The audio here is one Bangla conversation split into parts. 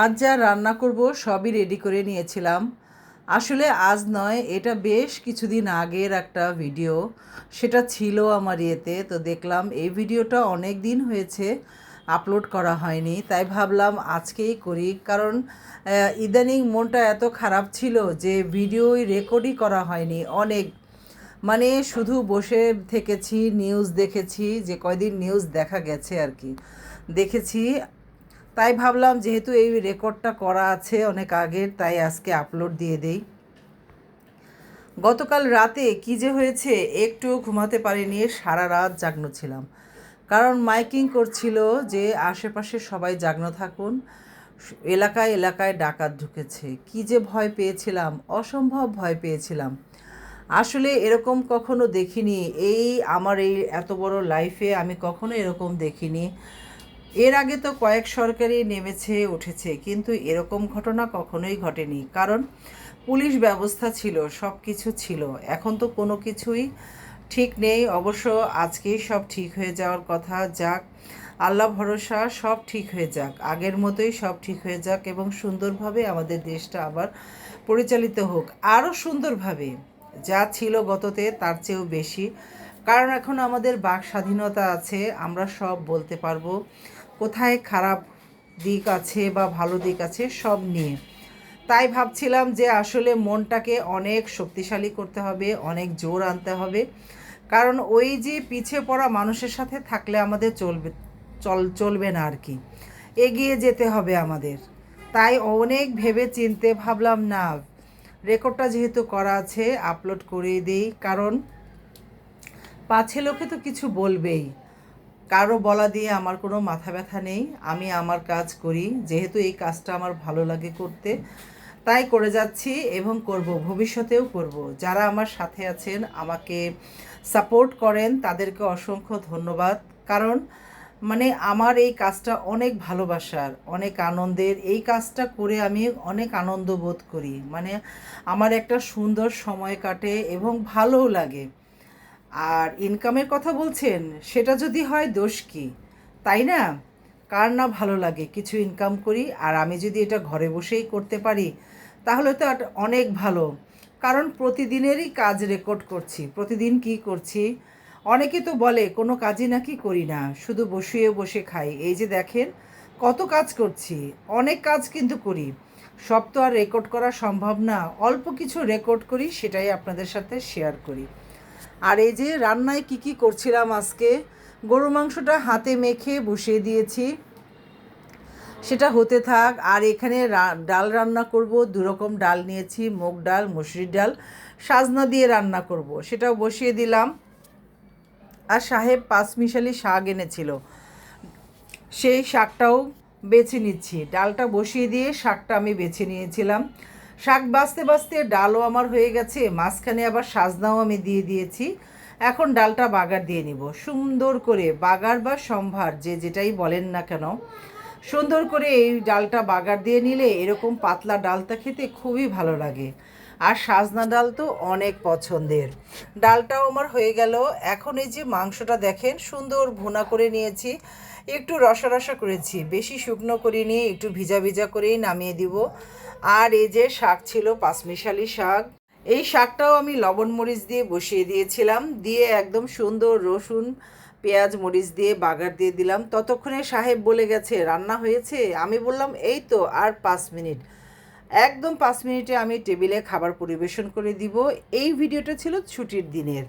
আজ যা রান্না করব সবই রেডি করে নিয়েছিলাম। আসলে আজ নয়, এটা বেশ কিছুদিন আগের একটা ভিডিও সেটা ছিল আমার ইয়েতে, তো দেখলাম এই ভিডিওটা অনেক দিন হয়েছে আপলোড করা হয়নি। তাই ভাবলাম আজকেই করি, কারণ ইদানিং মনটা এত খারাপ ছিল যে ভিডিওই রেকর্ডই করা হয়নি অনেক। মানে শুধু বসে থেকেছি নিউজ দেখেছি, যে কয়দিন নিউজ দেখা গেছে আর কি। দেখেছি তাই ভাবলাম যেহেতু এই রেকর্ডটা করা আছে অনেক আগের, তাই আজকে আপলোড দিয়ে দেই। গতকাল রাতে কি যে হয়েছে একটু ঘুমাতে পারিনি, সারা রাত জাগ্ন ছিলাম। কারণ মাইকিং করছিল যে আশেপাশে সবাই জাগ্ন থাকুন, এলাকায় এলাকায় ডাকাত ঢুকেছে। কি যে ভয় পেয়েছিলাম, অসম্ভব ভয় পেয়েছিলাম। আসলে এরকম কখনো দেখিনি। এই আমার এই এত বড় লাইফে আমি কখনো এরকম দেখিনি। এর আগে তো কয়েক সরকারি নেমেছে, উঠেছে, কিন্তু এরকম ঘটনা কখনোই ঘটেনি। কারণ পুলিশ ব্যবস্থা ছিল সব কিছু ছিল। এখন তো কোনো কিছুই ঠিক নেই। অবশ্য আজকেই সব ঠিক হয়ে যাওয়ার কথা। যাক, আল্লাহ ভরসা, সব ঠিক হয়ে যাক। আগের মতোই সব ঠিক হয়ে যাক এবং সুন্দরভাবে আমাদের দেশটা আবার পরিচালিত হোক। আরও সুন্দরভাবে যা ছিল গততে, তার চেয়েও বেশি। কারণ এখন আমাদের বাক স্বাধীনতা আছে, আমরা সব বলতে পারব কোথায় খারাপ দিক আছে বা ভালো দিক আছে সব নিয়ে। তাই ভাবছিলাম যে আসলে মনটাকে অনেক শক্তিশালী করতে হবে, অনেক জোর আনতে হবে। কারণ ওই যে পিছিয়ে পড়া মানুষের সাথে থাকলে আমাদের চলবে, চল, চলবে না আর কি। এগিয়ে যেতে হবে আমাদের। তাই অনেক ভেবে চিনতে ভাবলাম, না, রেকর্ডটা যেহেতু করা আছে, আপলোড করে দিই। কারণ পাছে লোকে তো কিছু বলবেই। কারও বলা দিয়ে আমার কোনো মাথা ব্যথা নেই। আমি আমার কাজ করি। যেহেতু এই কাজটা আমার ভালো লাগে করতে, তাই করে যাচ্ছি এবং করব, ভবিষ্যতেও করব। যারা আমার সাথে আছেন, আমাকে সাপোর্ট করেন, তাদেরকে অসংখ্য ধন্যবাদ। কারণ মানে আমার এই কাজটা অনেক ভালোবাসার, অনেক আনন্দের। এই কাজটা করে আমি অনেক আনন্দ বোধ করি। মানে আমার একটা সুন্দর সময় কাটে এবং ভালোও লাগে। আর ইনকামের কথা বলছেন, সেটা যদি হয় দোষ কি? তাই না? কার না ভালো লাগে? কিছু ইনকাম করি আর আমি যদি এটা ঘরে বসেই করতে পারি, তাহলে তো অনেক ভালো। কারণ প্রতিদিনেরই কাজ রেকর্ড করছি। প্রতিদিন কি করছি? অনেকে তো বলে, কোনো কাজই নাকি করি না, শুধু বসিয়ে বসে খাই। এই যে দেখেন, কত কাজ করছি। অনেক কাজ কিন্তু করি। সব তো আর রেকর্ড করা সম্ভব না। অল্প কিছু রেকর্ড করি, সেটাই আপনাদের সাথে শেয়ার করি। আর এই যে রান্নায় কি কি করছিলাম আজকে? গরু মাংসটা হাতে মেখে বসিয়ে দিয়েছি। সেটা হতে থাক, আর এখানে ডাল রান্না করব। দুরকম ডাল নিয়েছি, মুগ ডাল, মুসুরির ডাল, সাজনা দিয়ে রান্না করব। সেটাও বসিয়ে দিলাম। আর সাহেব পাঁচমিশালি শাক এনেছিল। সেই শাকটাও বেছে নিচ্ছি। ডালটা বসিয়ে দিয়ে শাকটা আমি বেছে নিয়েছিলাম। শাক বাঁচতে বাঁচতে ডালও আমার হয়ে গেছে, মাঝখানে আবার সাজনাও আমি দিয়ে দিয়েছি। এখন ডালটা বাগার দিয়ে নিব। সুন্দর করে বাগার বা সম্ভার, যে যেটাই বলেন না কেন, সুন্দর করে এই ডালটা বাগার দিয়ে নিলে এরকম পাতলা ডালটা খেতে খুবই ভালো লাগে। আর সাজনা ডাল তো অনেক পছন্দের। ডালটাও আমার হয়ে গেল। এখন এই যে মাংসটা দেখেন, সুন্দর ভুনা করে নিয়েছি। একটু রসা রসা করেছি, বেশি শুকনো করে নিয়ে একটু ভিজা ভিজা করেই নামিয়ে দিব। আর এই যে শাক ছিল পাঁচমিশালি শাক। এই শাকটাও আমি লবণ মরিচ দিয়ে বসিয়ে দিয়েছিলাম। দিয়ে একদম সুন্দর রসুন, পেঁয়াজ মরিচ দিয়ে বাগার দিয়ে দিলাম। ততক্ষণে সাহেব বলে গেছে, রান্না হয়েছে? আমি বললাম, এই তো, আর পাঁচ মিনিট। একদম পাঁচ মিনিটে আমি টেবিলে খাবার পরিবেশন করে দিব। এই ভিডিওটা ছিল ছুটির দিনের।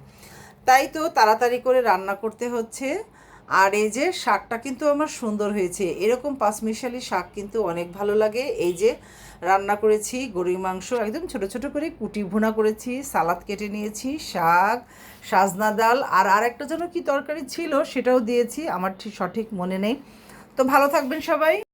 তাই তো তাড়াতাড়ি করে রান্না করতে হচ্ছে। আর এই যে শাকটা কিন্তু আমার সুন্দর হয়েছে। এরকম পাঁচমিশালি শাক কিন্তু অনেক ভালো লাগে। এই যে রান্না করেছি, গরুর মাংস, একদম ছোট ছোট করে কুটি ভুনা করেছি, সালাদ কেটে নিয়েছি, শাক, সাজনা ডাল, আর আরেকটা যেন কি তরকারি ছিল সেটাও দিয়েছি। আমার ঠিক সঠিক মনে নেই। তো ভালো থাকবেন সবাই।